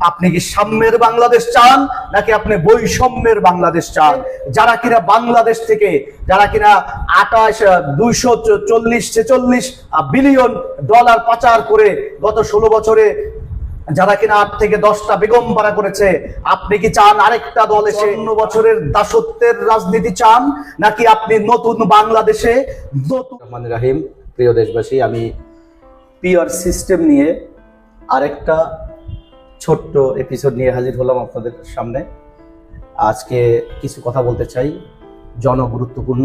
আপনি কি সাম্যের বাংলাদেশ চান নাকি আপনি বৈষম্যের বাংলাদেশ চান? যারা কিনা বাংলাদেশ থেকে যারা কিনা আঠাশ দুইশো চল্লিশ ছেচল্লিশ বিলিয়ন ডলার পাচার করে গত ষোলো বছরে যারা কিনা আট থেকে দশটা বেগম পাড়া করেছে আপনি কি চান আরেকটা দল এসে অন্য বছরের দাসত্বের রাজনীতি চান নাকি আপনি নতুন বাংলাদেশে নতুন রাহিম প্রিয় দেশবাসী আমি পিআর সিস্টেম নিয়ে আরেকটা ছোট্ট এপিসোড নিয়ে হাজির হলাম আপনাদের সামনে। আজকে কিছু কথা বলতে চাই, জনগুরুত্বপূর্ণ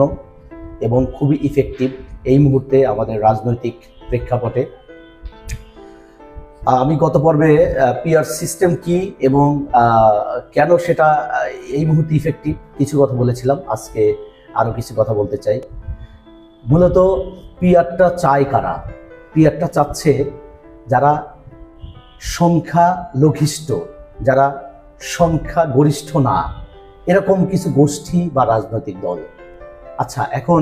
এবং খুবই ইফেক্টিভ এই মুহূর্তে আমাদের রাজনৈতিক প্রেক্ষাপটে। আমি গত পর্বে পিআর সিস্টেম কি এবং কেন সেটা এই মুহূর্তে ইফেক্টিভ কিছু কথা বলেছিলাম। আজকে আরও কিছু কথা বলতে চাই। মূলত পিআরটা চায় কারা? পিআরটা চাচ্ছে যারা সংখ্যা লঘিষ্ঠ যারা সংখ্যা গরিষ্ঠ না, এরকম কিছু গোষ্ঠী বা রাজনৈতিক দল। আচ্ছা এখন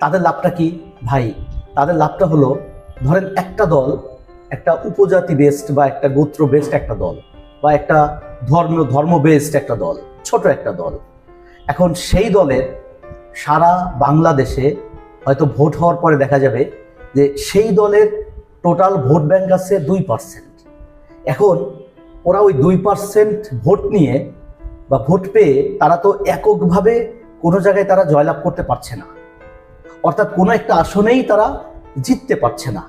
তাদের লাভটা কি? ভাই, তাদের লাভটা হলো, ধরেন একটা দল, একটা উপজাতি বেস্ট বা একটা গোত্র বেস্ট একটা দল, বা একটা ধর্ম ধর্ম বেস্ট একটা দল, ছোট একটা দল। এখন সেই দলের সারা বাংলাদেশে হয়তো ভোট হওয়ার পরে দেখা যাবে যে সেই দলের টোটাল ভোট ব্যাংক আছে দুই পার্সেন্ট এখন ওরা ওই দুই পার্সেন্ট ভোট নিয়ে বা ভোট পেয়ে তারা তো এককভাবে কোনো জায়গায় তারা জয়লাভ করতে পারছে না। অর্থাৎ কোনো একটা আসনেই তারা জিততে পারছে না।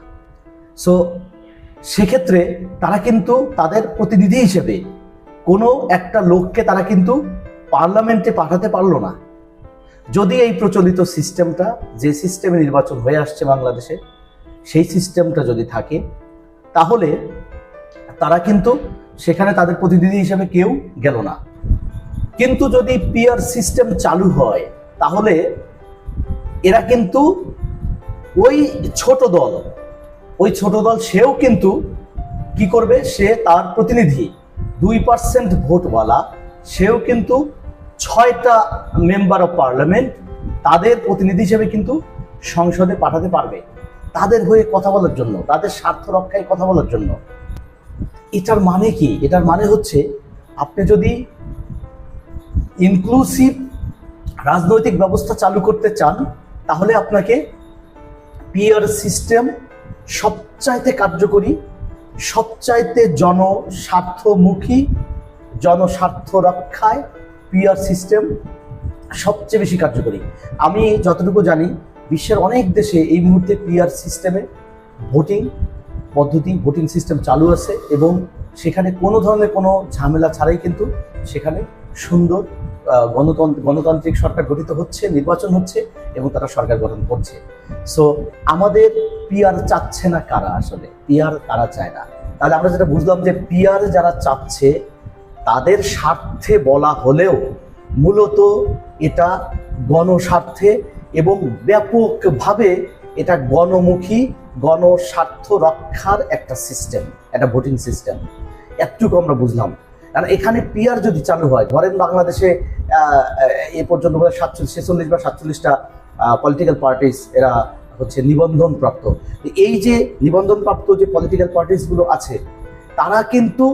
সো সেক্ষেত্রে তারা কিন্তু তাদের প্রতিনিধি হিসেবে কোনো একটা লোককে তারা কিন্তু পার্লামেন্টে পাঠাতে পারল না। যদি এই প্রচলিত সিস্টেমটা, যে সিস্টেমে নির্বাচন হয়ে আসছে বাংলাদেশে, সেই সিস্টেমটা যদি থাকে, তাহলে তারা কিন্তু সেখানে তাদের প্রতিনিধি হিসেবে কেউ গেল না। কিন্তু যদি পিয়ার সিস্টেম চালু হয়, তাহলে এরা কিন্তু ওই ছোট দল, ওই ছোট দল সেও কিন্তু কি করবে? সে তার প্রতিনিধি, দুই পার্সেন্ট ভোটওয়ালা, সেও কিন্তু ছয়টা মেম্বার অফ পার্লামেন্ট তাদের প্রতিনিধি হিসেবে কিন্তু সংসদে পাঠাতে পারবে। তাদের হয়ে কথা বলার জন্য, তাদের স্বার্থ রক্ষায় কথা বলার জন্য। এটার মানে কি? এটার মানে হচ্ছে আপনি যদি ইনক্লুসিভ রাজনৈতিক ব্যবস্থা চালু করতে চান, তাহলে আপনাকে পিয়ার সিস্টেম সবচাইতে কার্যকরী, সবচাইতে জনস্বার্থমুখী, জনস্বার্থ রক্ষায় পিয়ার সিস্টেম সবচেয়ে বেশি কার্যকরী। আমি যতটুকু জানি, বিশ্বের অনেক দেশে এই মুহূর্তে পিআর সিস্টেমে ভোটিং পদ্ধতি ভোটিং সিস্টেম চালু আছে এবং সেখানে কোনো ধরনের কোনো ঝামেলা ছাড়াই কিন্তু সেখানে সুন্দর গণতন্ত্র গণতান্ত্রিক সরকার গঠিত হচ্ছে, নির্বাচন হচ্ছে এবং তারা সরকার গঠন করছে। সো আমাদের পিয়ার চাচ্ছে না কারা আসলে? পিয়ার তারা চায় না? তাহলে আমরা যেটা বুঝলাম যে পিয়ার যারা চাচ্ছে, তাদের স্বার্থে বলা হলেও মূলত এটা গণস্বার্থে এবং ব্যাপকভাবে এটা গণমুখী গণস্বার্থ রক্ষার একটা সিস্টেম একটা ভোটিং সিস্টেম একটুকু আমরা বুঝলাম। কারণ এখানে পিয়ার যদি চালু হয়, ধরেন বাংলাদেশে এ পর্যন্ত বোধ সাতচল্লিশ, ছেচল্লিশ বা সাতচল্লিশটা পলিটিক্যাল পার্টিস এরা হচ্ছে নিবন্ধন প্রাপ্ত এই যে নিবন্ধন প্রাপ্ত যে পলিটিক্যাল পার্টিসগুলো আছে, তারা কিন্তু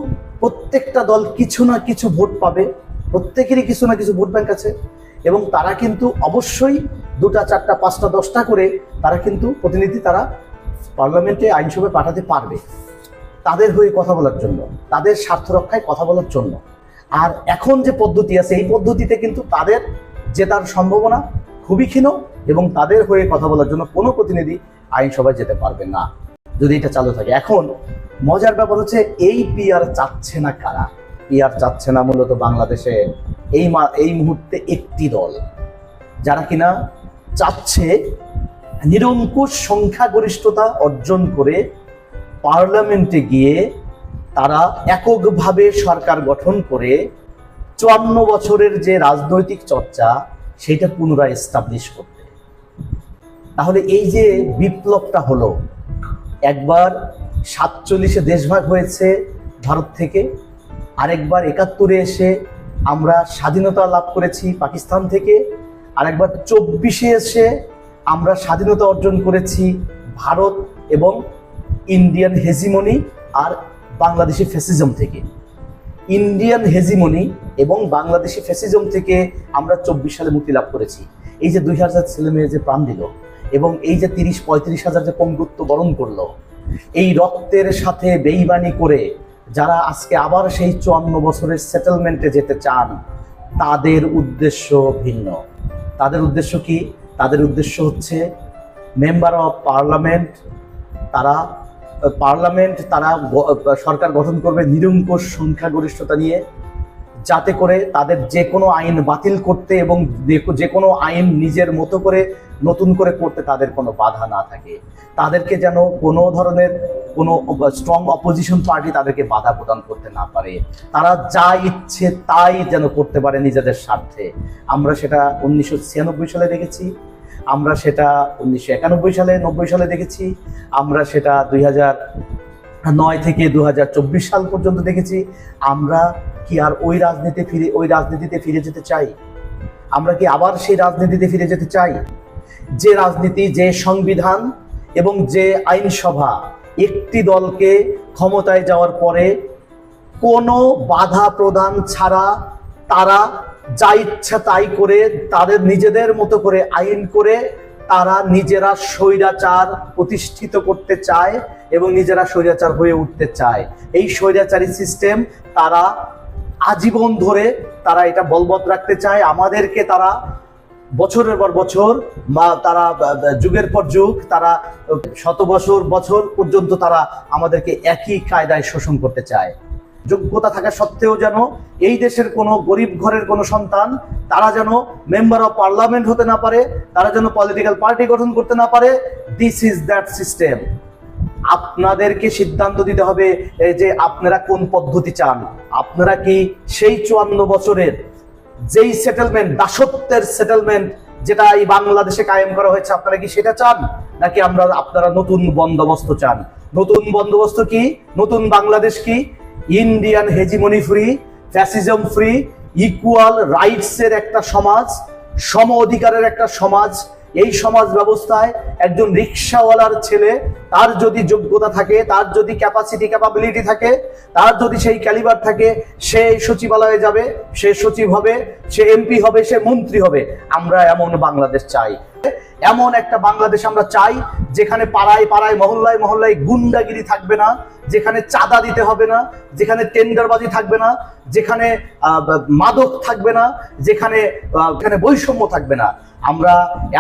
প্রত্যেকটা দল কিছু না কিছু ভোট পাবে। প্রত্যেকেরই কিছু না কিছু ভোট ব্যাংক আছে। এবং তারা কিন্তু অবশ্যই দুটা, চারটা, পাঁচটা, দশটা করে তারা কিন্তু প্রতিনিধি তারা পার্লামেন্টে আইনসভায় পাঠাতে পারবে। তাদের হয়ে কথা বলার জন্য, তাদের স্বার্থ রক্ষায় কথা বলার জন্য। আর এখন যে পদ্ধতি আছে, এই পদ্ধতিতে কিন্তু তাদের জেতার সম্ভাবনা খুবই ক্ষীণ এবং তাদের হয়ে কথা বলার জন্য কোনো প্রতিনিধি আইনসভায় যেতে পারবে না, যদি এটা চালু থাকে। এখন মজার ব্যাপার হচ্ছে, এই পিআর চাচ্ছে না কারা? পিআর চাচ্ছে না মূলত বাংলাদেশে এই এই মুহূর্তে একটি দল, যারা কিনা চাচ্ছে নিরঙ্কুশ সংখ্যাগরিষ্ঠতা অর্জন করে পার্লামেন্টে গিয়ে তারা এককভাবে সরকার গঠন করে চুয়ান্ন বছরের যে রাজনৈতিক চর্চা, সেটা পুনরায় এস্টাবলিশ করতে। তাহলে এই যে বিপ্লবটা হলো, একবার সাতচল্লিশে দেশভাগ হয়েছে ভারত থেকে, আরেকবার একাত্তরে এসে আমরা স্বাধীনতা লাভ করেছি পাকিস্তান থেকে, আরেকবার চব্বিশে এসে আমরা স্বাধীনতা অর্জন করেছি ভারত এবং ইন্ডিয়ান হেজিমনি আর বাংলাদেশি ফ্যাসিজম থেকে। ইন্ডিয়ান হেজিমনি এবং বাংলাদেশি ফ্যাসিজম থেকে আমরা চব্বিশ সালে মুক্তি লাভ করেছি। এই যে দুই হাজার ছেলে মেয়ে যে প্রাণ দিল এবং এই যে তিরিশ পঁয়ত্রিশ হাজার যে পঙ্গুত্ব বরণ করল, এই রক্তের সাথে বেইমানি করে যারা আজকে আবার সেই চুয়ান্ন বছরের সেটেলমেন্টে যেতে চান, তাদের উদ্দেশ্য ভিন্ন। তাদের উদ্দেশ্য কি? তাদের উদ্দেশ্য হচ্ছে মেম্বার অফ পার্লামেন্ট তারা পার্লামেন্ট তারা সরকার গঠন করবে নিরঙ্কুশ সংখ্যাগরিষ্ঠতা নিয়ে, যাতে করে তাদের যে কোনো আইন বাতিল করতে এবং যে- কোনো আইন নিজের মতো করে নতুন করে করতে তাদের কোনো বাধা না থাকে। তাদেরকে যেন কোনো ধরনের কোনো স্ট্রং অপোজিশন পার্টি তাদেরকে বাধা প্রদান করতে না পারে। তারা যা ইচ্ছে তাই যেন করতে পারে নিজেদের স্বার্থে। আমরা সেটা উনিশশো ছিয়ানব্বই সালে দেখেছি, আমরা সেটা উনিশশো একানব্বই সালে, নব্বই সালে দেখেছি, আমরা সেটা দুই নয় থেকে দু হাজার চব্বিশ সাল পর্যন্ত দেখেছি। আমরা কি আর ওই রাজনীতি ফিরে, ওই রাজনীতিতে ফিরে যেতে চাই? আমরা কি আবার সেই রাজনীতিতে ফিরে যেতে চাই? যে রাজনীতি, যে সংবিধান এবং যে আইনসভা একটি দলকে ক্ষমতায় যাওয়ার পরে কোনো বাধা প্রদান ছাড়া তারা যা ইচ্ছা তাই করে, তাদের নিজেদের মতো করে আইন করে তারা নিজেরা স্বৈরাচার প্রতিষ্ঠিত করতে চায় এবং নিজেরা স্বৈরাচার হয়ে উঠতে চায়। এই স্বৈরাচারী সিস্টেম তারা আজীবন ধরে তারা এটা বলবৎ রাখতে চায়। আমাদেরকে তারা বছরের পর বছর বা তারা যুগের পর যুগ, তারা শত বছর বছর পর্যন্ত তারা আমাদেরকে একই কায়দায় শোষণ করতে চায়। যোগ্যতা থাকা সত্ত্বেও যেন এই দেশের কোনো গরিব ঘরের কোনো সন্তান, তারা যেন মেম্বার অফ পার্লামেন্ট হতে না পারে, তারা যেন পলিটিক্যাল পার্টি গঠন করতে না পারে দিস ইজ দ্যাট সিস্টেম আপনাদেরকে সিদ্ধান্ত দিতে হবে যে আপনারা কোন পদ্ধতি চান? আপনারা কি সেই চুয়ান্ন বছরের যেই সেটেলমেন্ট দাসত্বের সেটেলমেন্ট যেটা এই বাংলাদেশে কায়েম করা হয়েছে, আপনারা কি সেটা চান? নাকি আমরা আপনারা নতুন বন্দোবস্ত চান? নতুন বন্দোবস্ত কি? নতুন বাংলাদেশ কি? Indian hegemony free fascism free equal rights এর একটা সমাজ, সম অধিকারের একটা সমাজ। এই সমাজ ব্যবস্থায় একজন রিক্সাওয়ালার ছেলে, তার যদি যোগ্যতা থাকে, তার যদি ক্যাপাসিটি ক্যাপাবিলিটি থাকে, তার যদি সেই ক্যালিবার থাকে, সে সচিবালয়ে যাবে, সে সচিব হবে, সে এমপি হবে, সে মন্ত্রী হবে। আমরা এমন বাংলাদেশ চাই। এমন একটা বাংলাদেশ আমরা চাই, যেখানে পাড়ায় পাড়ায়, মহল্লায় মহল্লায় গুন্ডাগিরি থাকবে না, যেখানে চাঁদা দিতে হবে না, যেখানে টেন্ডারবাজি থাকবে না, যেখানে মাদক থাকবে না যেখানে বৈষম্য থাকবে না। আমরা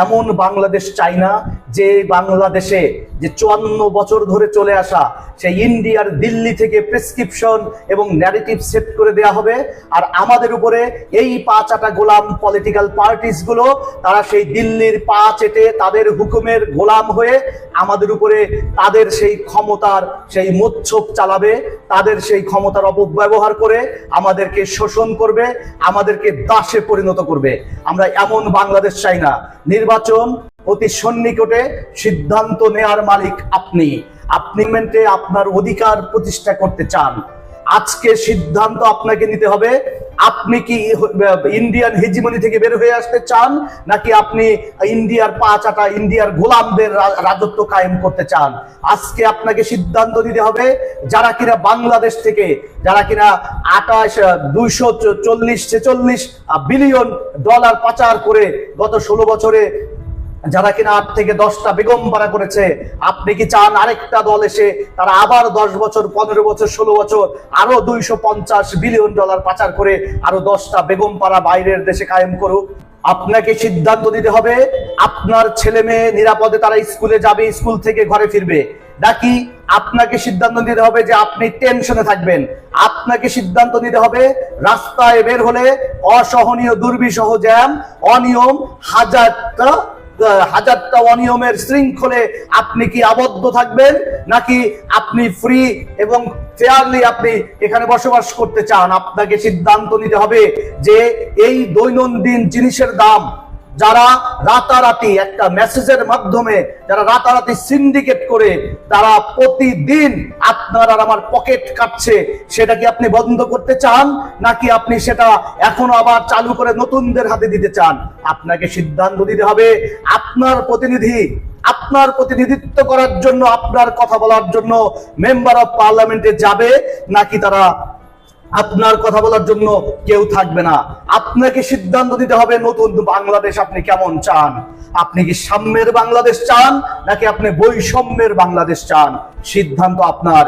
এমন বাংলাদেশ চাই না যে বাংলাদেশে যে চুয়ান্ন বছর ধরে চলে আসা সেই ইন্ডিয়ার দিল্লি থেকে প্রেসক্রিপশন এবং ন্যারেটিভ সেট করে দেয়া হবে। আর আমাদের উপরে এই পা চাটা গোলাম পলিটিক্যাল পার্টিসগুলো, তারা সেই দিল্লির পা চেটে তাদের হুকুমের গোলাম হয়ে আমাদের উপরে তাদের সেই ক্ষমতার সেই মোচ্ছপ চালাবে, তাদের সেই ক্ষমতার অপব্যবহার করে আমাদেরকে শোষণ করবে, আমাদেরকে দাসে পরিণত করবে। আমরা এমন বাংলাদেশ চাই না। নির্বাচন অতি সন্নিকটে সিদ্ধান্ত নেয়ার মালিক আপনি। আপনি আপনার অধিকার প্রতিষ্ঠা করতে চান। আজকে সিদ্ধান্ত আপনাকে নিতে হবে। আপনি কি ইন্ডিয়ান হেজিমনি থেকে বের হয়ে আসতে চান, নাকি আপনি ইন্ডিয়ার পা চাটা ইন্ডিয়ার গোলামদের রাজত্ব কায়েম করতে চান? আজকে আপনাকে সিদ্ধান্ত দিতে হবে যারা কিনা বাংলাদেশ থেকে, যারা কিনা আটাশ, দুইশো চল্লিশ ছেচল্লিশ বিলিয়ন ডলার পাচার করে গত ষোলো বছরে যারা কিনা আট থেকে দশটা বেগম পাড়া করেছে, আপনি কি চান আরেকটা দল এসে তারা আবার দশ বছর, পনেরো বছর, ষোলো বছর আরও দুইশো পঞ্চাশ বিলিয়ন ডলার পাচার করে আরও দশটা বেগম পাড়া বাইরের দেশে কায়েম করুক? আপনাকে সিদ্ধান্ত দিতে হবে, আপনার ছেলে মেয়ে নিরাপদে তারা স্কুলে যাবে, স্কুল থেকে ঘরে ফিরবে। নাকি আপনাকে সিদ্ধান্ত নিতে হবে যে আপনি টেনশনে থাকবেন? আপনাকে সিদ্ধান্ত নিতে হবে রাস্তায় বের হলে অসহনীয় দুর্বিসহ জ্যাম, অনিয়ম, হাজারটা হাজারটা অনিয়মের শৃঙ্খলে আপনি কি আবদ্ধ থাকবেন? নাকি আপনি ফ্রি এবং ফেয়ারলি আপনি এখানে বসবাস করতে চান? আপনাকে সিদ্ধান্ত নিতে হবে যে এই দৈনন্দিন জিনিসের দাম যারা রাতারাতি একটা মেসেজের মাধ্যমে, যারা রাতারাতি সিন্ডিকেট করে, তারা প্রতিদিন আপনার আর আমার পকেট কাটছে। সেটা কি আপনি বন্ধ করতে চান, নাকি আপনি সেটা এখনও আবার চালু করে নতুনদের হাতে দিতে চান? আপনাকে সিদ্ধান্ত দিতে হবে। আপনার প্রতিনিধি, আপনার প্রতিনিধিত্ব করার জন্য, আপনার কথা বলার জন্য মেম্বার অফ পার্লামেন্টে যাবে, নাকি তারা আপনার কথা বলার জন্য কেউ থাকবে না। আপনাকে সিদ্ধান্ত দিতে হবে নতুন বাংলাদেশ আপনি কেমন চান? আপনি কি সাম্যের বাংলাদেশ চান, নাকি আপনি বৈষম্যের বাংলাদেশ চান? সিদ্ধান্ত আপনার।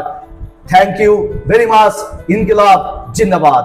থ্যাংক ইউ ভেরি মাচ ইনকিলাব, জিন্দাবাদ।